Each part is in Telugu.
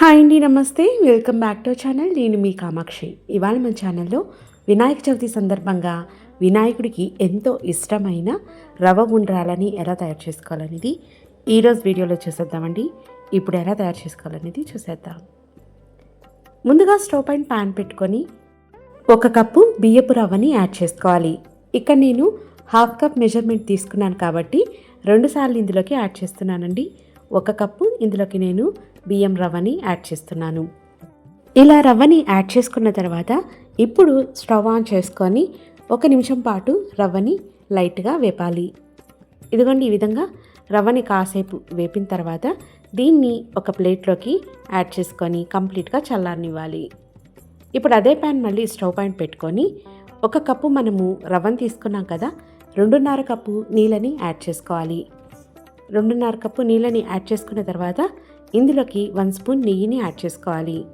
హాయ్ అండి నమస్తే. Welcome back to channel. నేను మీ కామాక్షి. ఇవాళ మన ఛానల్లో వినాయక చవితి సందర్భంగా వినాయకుడికి ఎంతో ఇష్టమైన రవ ఉండ్రాలని ఎలా తయారు చేసుకోవాలనేది ఈరోజు వీడియోలో చూసేద్దామండి. ఇప్పుడు ఎలా తయారు చేసుకోవాలనేది చూసేద్దాం. ముందుగా స్టవ్ పైన ప్యాన్ పెట్టుకొని ఒక కప్పు బియ్యపు రవ్వని యాడ్ చేసుకోవాలి. ఇక్కడ నేను హాఫ్ కప్ మెజర్మెంట్ తీసుకున్నాను కాబట్టి రెండుసార్లు ఇందులోకి యాడ్ చేస్తున్నానండి. ఒక కప్పు ఇందులోకి నేను బియ్యం రవ్వని యాడ్ చేస్తున్నాను. ఇలా రవ్వని యాడ్ చేసుకున్న తర్వాత ఇప్పుడు స్టవ్ ఆన్ చేసుకొని ఒక నిమిషం పాటు రవ్వని లైట్గా వేపాలి. ఇదిగోండి ఈ విధంగా రవ్వని కాసేపు వేపిన తర్వాత దీన్ని ఒక ప్లేట్లోకి యాడ్ చేసుకొని కంప్లీట్గా చల్లారనివ్వాలి. ఇప్పుడు అదే ప్యాన్ మళ్ళీ స్టవ్ పైన పెట్టుకొని ఒక కప్పు మనము రవ్వని తీసుకున్నాం కదా రెండున్నర కప్పు నీళ్ళని యాడ్ చేసుకోవాలి. రెండున్నర కప్పు నీళ్ళని యాడ్ చేసుకున్న తర్వాత ఇందులోకి వన్ స్పూన్ నెయ్యిని యాడ్ చేసుకోవాలి.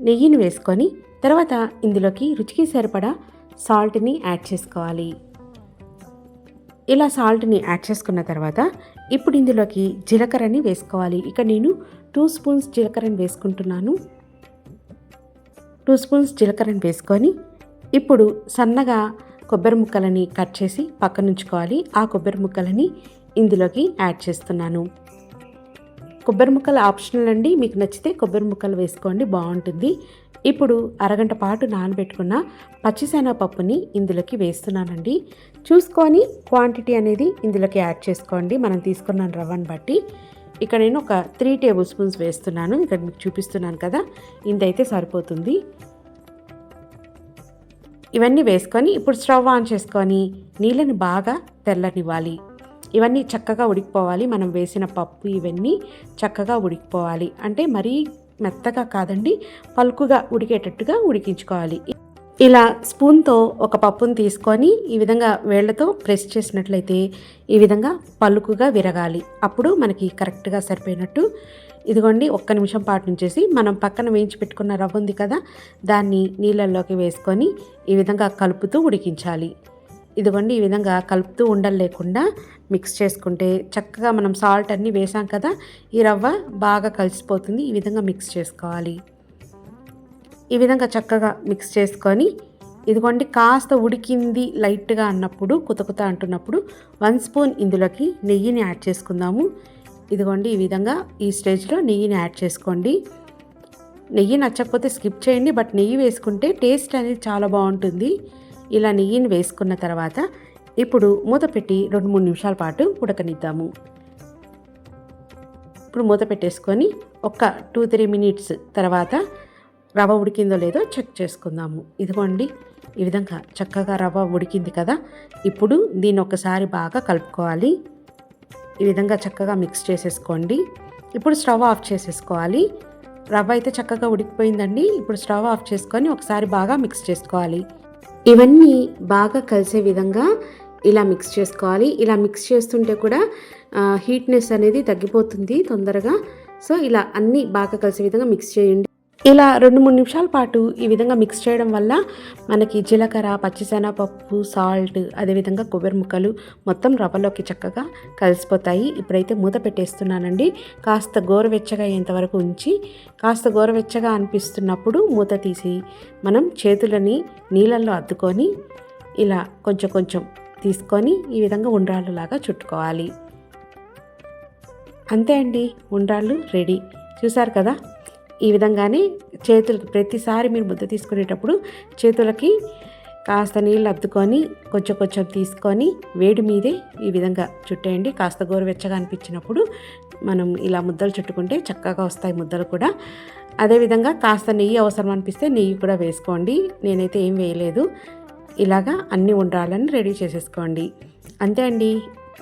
నెయ్యిని వేసుకొని తర్వాత ఇందులోకి రుచికి సరిపడా సాల్ట్ని యాడ్ చేసుకోవాలి. ఇలా సాల్ట్ని యాడ్ చేసుకున్న తర్వాత ఇప్పుడు ఇందులోకి జీలకర్రని వేసుకోవాలి. ఇక నేను టూ స్పూన్స్ జీలకర్రని వేసుకుంటున్నాను. టూ స్పూన్స్ జీలకర్రని వేసుకొని ఇప్పుడు సన్నగా కొబ్బరి ముక్కలని కట్ చేసి పక్కనుంచుకోవాలి. ఆ కొబ్బరి ముక్కలని ఇందులోకి యాడ్ చేస్తున్నాను. కొబ్బరి ముక్కలు ఆప్షనల్ అండి. మీకు నచ్చితే కొబ్బరి ముక్కలు వేసుకోండి బాగుంటుంది. ఇప్పుడు అరగంట పాటు నానబెట్టుకున్న పచ్చిశనగపప్పుని ఇందులోకి వేస్తున్నానండి. చూసుకొని క్వాంటిటీ అనేది ఇందులోకి యాడ్ చేసుకోండి. మనం తీసుకున్న రవ్వని బట్టి. ఇక్కడ నేను ఒక త్రీ టేబుల్ స్పూన్స్ వేస్తున్నాను. ఇక్కడ మీకు చూపిస్తున్నాను కదా ఇంతైతే సరిపోతుంది. ఇవన్నీ వేసుకొని ఇప్పుడు స్టవ్ ఆన్ చేసుకొని నీళ్ళని బాగా తెల్లనివ్వాలి. ఇవన్నీ చక్కగా ఉడికిపోవాలి. మనం వేసిన పప్పు ఇవన్నీ చక్కగా ఉడికిపోవాలి. అంటే మరీ మెత్తగా కాదండి పలుకుగా ఉడికేటట్టుగా ఉడికించుకోవాలి. ఇలా స్పూన్తో ఒక పప్పును తీసుకొని ఈ విధంగా వేళ్ళతో ప్రెస్ చేసినట్లయితే ఈ విధంగా పలుకుగా విరగాలి. అప్పుడు మనకి కరెక్ట్గా సరిపోయినట్టు. ఇదిగోండి ఒక్క నిమిషం పాటు నుంచేసి మనం పక్కన వేయించి పెట్టుకున్న రవ్వ ఉంది కదా దాన్ని నీళ్ళల్లోకి వేసుకొని ఈ విధంగా కలుపుతూ ఉడికించాలి. ఇదిగోండి ఈ విధంగా కలుపుతూ ఉండలు లేకుండా మిక్స్ చేసుకుంటే చక్కగా మనం సాల్ట్ అన్నీ వేసాం కదా ఈ రవ్వ బాగా కలిసిపోతుంది ఈ విధంగా మిక్స్ చేసుకోవాలి. ఈ విధంగా చక్కగా మిక్స్ చేసుకొని ఇదిగోండి కాస్త ఉడికింది లైట్గా అన్నప్పుడు కుతకుత కుత అంటున్నప్పుడు వన్ స్పూన్ ఇందులోకి నెయ్యిని యాడ్ చేసుకుందాము. ఇదిగోండి ఈ విధంగా ఈ స్టేజ్లో నెయ్యిని యాడ్ చేసుకోండి. నెయ్యి నచ్చకపోతే స్కిప్ చేయండి బట్ నెయ్యి వేసుకుంటే టేస్ట్ అనేది చాలా బాగుంటుంది. ఇలా నెయ్యిని వేసుకున్న తర్వాత ఇప్పుడు మూత పెట్టి రెండు మూడు నిమిషాల పాటు ఉడకనిద్దాము. ఇప్పుడు మూత పెట్టేసుకొని ఒక టూ త్రీ మినిట్స్ తర్వాత రవ్వ ఉడికిందో లేదో చెక్ చేసుకుందాము. ఇదిగోండి ఈ విధంగా చక్కగా రవ్వ ఉడికింది కదా? ఇప్పుడు దీన్ని ఒకసారి బాగా కలుపుకోవాలి. ఈ విధంగా చక్కగా మిక్స్ చేసేసుకోండి. ఇప్పుడు స్టవ్ ఆఫ్ చేసేసుకోవాలి. రవ్వ అయితే చక్కగా ఉడికిపోయిందండి. ఇప్పుడు స్టవ్ ఆఫ్ చేసుకొని ఒకసారి బాగా మిక్స్ చేసుకోవాలి. ఇవన్నీ బాగా కలిసే విధంగా ఇలా మిక్స్ చేసుకోవాలి. ఇలా మిక్స్ చేస్తుంటే కూడా హీట్నెస్ అనేది తగ్గిపోతుంది తొందరగా. సో ఇలా అన్నీ బాగా కలిసే విధంగా మిక్స్ చేయండి. ఇలా రెండు మూడు నిమిషాల పాటు ఈ విధంగా మిక్స్ చేయడం వల్ల మనకి జీలకర్ర పచ్చిశనగపప్పు సాల్ట్ అదేవిధంగా కొబ్బరి ముక్కలు మొత్తం రవ్వలోకి చక్కగా కలిసిపోతాయి. ఇప్పుడైతే మూత పెట్టేస్తున్నానండి. కాస్త గోరువెచ్చగా అయ్యేంతవరకు ఉంచి కాస్త గోరువెచ్చగా అనిపిస్తున్నప్పుడు మూత తీసి మనం చేతులని నీళ్ళల్లో అద్దుకొని ఇలా కొంచెం కొంచెం తీసుకొని ఈ విధంగా ఉండ్రాళ్ళలాగా చుట్టుకోవాలి. అంతే అండి. ఉండ్రాళ్ళు రెడీ. చూసారు కదా? ఈ విధంగానే చేతులకి ప్రతిసారి మీరు ముద్ద తీసుకునేటప్పుడు చేతులకి కాస్త నీళ్ళు అద్దుకొని కొంచెం కొంచెం తీసుకొని వేడి మీదే ఈ విధంగా చుట్టేయండి. కాస్త గోరువెచ్చగా అనిపించినప్పుడు మనం ఇలా ముద్దలు చుట్టుకుంటే చక్కగా వస్తాయి ముద్దలు కూడా. అదేవిధంగా కాస్త నెయ్యి అవసరం అనిపిస్తే నెయ్యి కూడా వేసుకోండి. నేనైతే ఏం వేయలేదు. ఇలాగా అన్నీ ఉండాలని రెడీ చేసేసుకోండి. అంతే అండి.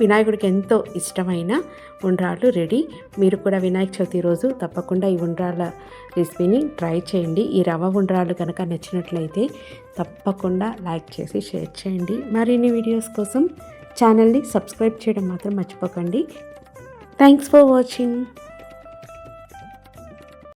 వినాయకుడికి ఎంతో ఇష్టమైన ఉండ్రాళ్ళు రెడీ. మీరు కూడా వినాయక చవితి రోజు తప్పకుండా ఈ ఉండ్రాళ్ళ రెసిపీని ట్రై చేయండి. ఈ రవ్వ ఉండ్రాళ్ళు కనుక నచ్చినట్లయితే తప్పకుండా లైక్ చేసి షేర్ చేయండి. మరిన్ని వీడియోస్ కోసం ఛానల్ని సబ్స్క్రైబ్ చేయడం మాత్రం మర్చిపోకండి. Thanks for watching.